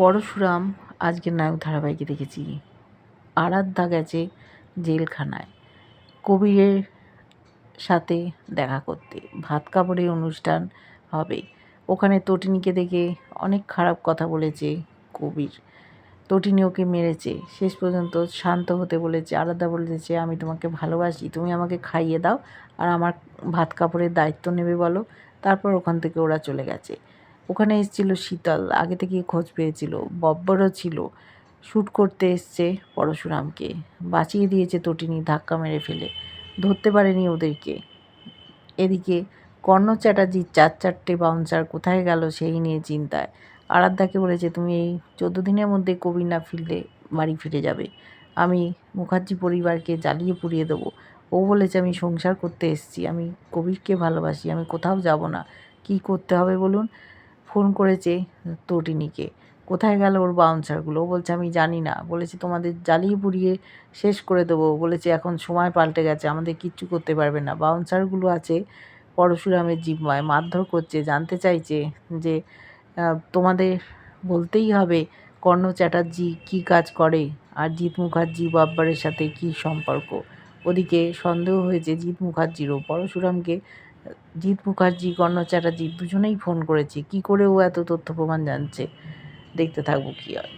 পরশুরাম আজকের নায়ক ধারাবাহিকে দেখেছি। আরাধ্যা গেছে জেলখানায়। কবিরের সাথে দেখা করতে। ভাত কাপড়ের অনুষ্ঠান হবে। ওখানে তটিনীকে দেখে অনেক খারাপ কথা বলেছে কবির। তটিনী ওকে মেরেছে। শেষ পর্যন্ত শান্ত হতে বলেছে। আলাদা বলেছে আমি তোমাকে ভালোবাসি। তুমি আমাকে খাইয়ে দাও আর আমার ভাত কাপড়ের দায়িত্ব নেবে বলো। তারপর ওখান থেকে ওরা চলে গেছে। ওখানে এসেছিল শীতল, আগে থেকেই খোঁজ পেয়েছিল, বব্বরও ছিল। শ্যুট করতে এসছে পরশুরামকে। বাঁচিয়ে দিয়েছে তটিনি, ধাক্কা মেরে ফেলে। ধরতে পারেনি ওদেরকে। এদিকে কর্ণ চ্যাটার্জির চার চারটে বাউন্সার কোথায় গেল সেই নিয়ে চিন্তায়। আরাধ্যাকে বলেছে, তুমি এই চোদ্দ দিনের মধ্যে কবির না ফিরলে বাড়ি ফিরে যাবে। আমি মুখার্জি পরিবারকে জ্বালিয়ে পুড়িয়ে দেবো। ও বলেছে, আমি সংসার করতে এসেছি। আমি কবিরকে ভালোবাসি। আমি কোথাও যাব না। কি করতে হবে বলুন? ফোন করেছে তটিনীকে। কোথায় গেল ওর বাউন্সারগুলো ও বলছে, আমি জানি না। বলেছে, তোমাদের জ্বালিয়ে পুড়িয়ে শেষ করে দেবো। বলেছে, এখন সময় পাল্টে গেছে, আমাদের কিচ্ছু করতে পারবে না। বাউন্সারগুলো আছে, পরশুরামের জিম্মায় মারধর করছে, জানতে চাইছে যে তোমাদের বলতেই হবে কর্ণ চ্যাটার্জি কী কাজ করে আর জিৎ মুখার্জি বাব্বারের সাথে কী সম্পর্ক? ওদিকে সন্দেহ হয়েছে জিৎ মুখার্জিরও। পরশুরামকে জিৎ মুখার্জি, কর্ণ দুজনেই ফোন করেছে। কি করে ও এত তথ্য প্রমাণ জানছে? দেখতে থাকব কী হয়।